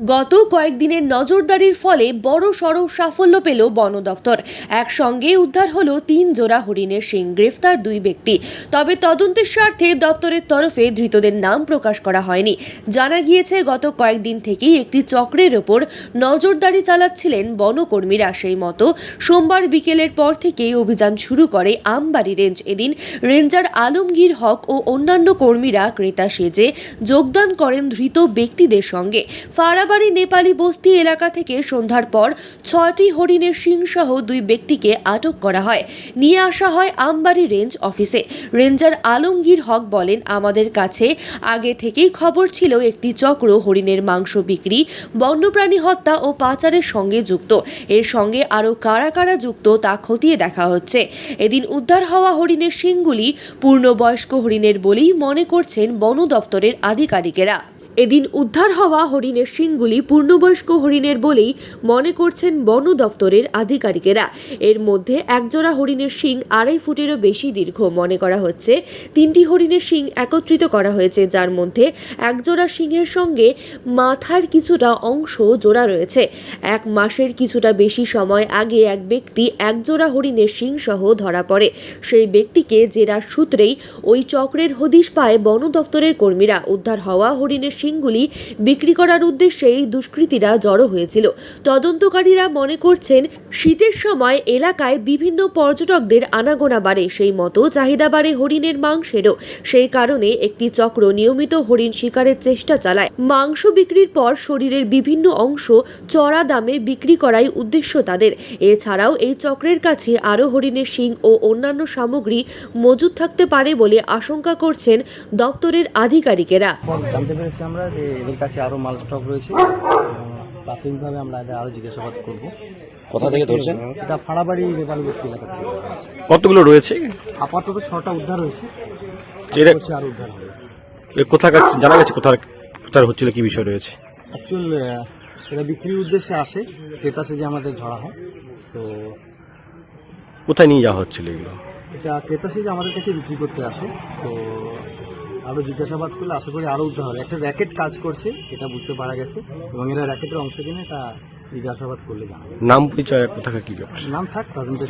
গত কয়েকদিনের নজরদারির ফলে বড় সড় সাফল্য পেল বন দফতর। একসঙ্গে উদ্ধার হলো তিন জোড়া হরিণের শিং। গ্রেফতার দুই ব্যক্তি। তবে তদন্তের স্বার্থে দপ্তরের তরফে ধৃতদের নাম প্রকাশ করা হয়নি। জানা গিয়েছে, গত কয়েকদিন থেকেই একটি চক্রের ওপর নজরদারি চালাচ্ছিলেন বনকর্মীরা। সেই মতো সোমবার বিকেলের পর থেকেই অভিযান শুরু করে আমবাড়ি রেঞ্জ। এদিন রেঞ্জার আলমগীর হক ও অন্যান্য কর্মীরা ক্রেতা সেজে যোগদান করেন ধৃত ব্যক্তিদের সঙ্গে। ফাড়াবাড়ি নেপালি বস্তি এলাকা থেকে সন্ধ্যার পর ছয়টি হরিণের শিংসহ দুই ব্যক্তিকে আটক করা হয়। নিয়ে আসা হয় আমবাড়ি রেঞ্জ অফিসে। রেঞ্জার আলমগীর হক বলেন, আমাদের কাছে আগে থেকেই খবর ছিল একটি চক্র হরিণের মাংস বিক্রি, বন্যপ্রাণী হত্যা ও পাচারের সঙ্গে যুক্ত। এর সঙ্গে আরও কারা কারা যুক্ত তা খতিয়ে দেখা হচ্ছে। এদিন উদ্ধার হওয়া হরিণের শিংগুলি পূর্ণবয়স্ক হরিণের বলেই মনে করছেন বন দফতরের আধিকারিকেরা। এদিন উদ্ধার হওয়া হরিণের শিংগুলি পূর্ণবয়স্ক হরিণের বলেই মনে করছেন বন দফতরের আধিকারিকেরা। এর মধ্যে একজোড়া হরিণের শিং আড়াই ফুটেরও বেশি দীর্ঘ। মনে করা হচ্ছে তিনটি হরিণের শিং একত্রিত করা হয়েছে, যার মধ্যে একজোড়া শিংয়ের সঙ্গে মাথার কিছুটা অংশ জোড়া রয়েছে। এক মাসের কিছুটা বেশি সময় আগে এক ব্যক্তি একজোড়া হরিণের শিং সহ ধরা পড়ে। সেই ব্যক্তিকে জেরার সূত্রেই ওই চক্রের হদিশ পায় বন দফতরের কর্মীরা। উদ্ধার হওয়া হরিণের শিংগুলি বিক্রি করার উদ্দেশ্যেই দুষ্কৃতীরা জড়ো হয়েছিল। তদন্তকারীরা মনে করছেন, শীতের সময় এলাকায় বিভিন্ন পর্যটকদের আনাগোনা বাড়ে। সেই মতো চাহিদা বাড়ে হরিণের মাংসেরও। সেই কারণে একটি চক্র নিয়মিত হরিণ শিকারের চেষ্টা চালায়। মাংস বিক্রির পর শরীরের বিভিন্ন অংশ চড়া দামে বিক্রি করাই উদ্দেশ্য তাদের। এছাড়াও এই চক্রের কাছে আরও হরিণের শিং ও অন্যান্য সামগ্রী মজুদ থাকতে পারে বলে আশঙ্কা করছেন দপ্তরের আধিকারিকেরা। জানতে পেরেছি আমরা যে এদের কাছে আরও মাল স্টক রয়েছে প্রাথমিকভাবে আমরা এদের আরও জিজ্ঞাসাবাদ করব। কোথা থেকে ধরছেন? এটা ফাড়াবাড়ি নেপাল বস্তি এলাকা থেকে কতগুলো রয়েছে? আপাতত ছটা উদ্ধার হয়েছে। আরও উদ্ধার হবে। কোথাকার জানা গেছে কোথার কোথার হচ্ছিল কি বিষয় রয়েছে? অ্যাকচুয়াল এটা বিক্রির উদ্দেশ্যে আসে ক্রেতা যে আমাদের ধরা হয়। তো কোথায় নিয়ে যাওয়া হচ্ছিল এগুলো? এটা ক্রেতা যে আমাদের কাছে বিক্রি করতে আসে তো আরও জিজ্ঞাসাবাদ করলে আশা করি আরও উদ্ধার হবে। একটা র্যাকেট কাজ করছে এটা বুঝতে পারা গেছে। এবং এরা র্যাকেটের অংশ কিনে এটা জিজ্ঞাসাবাদ করলে জানা নাম পরিচয় কোথাকার কি নাম থাক তদন্ত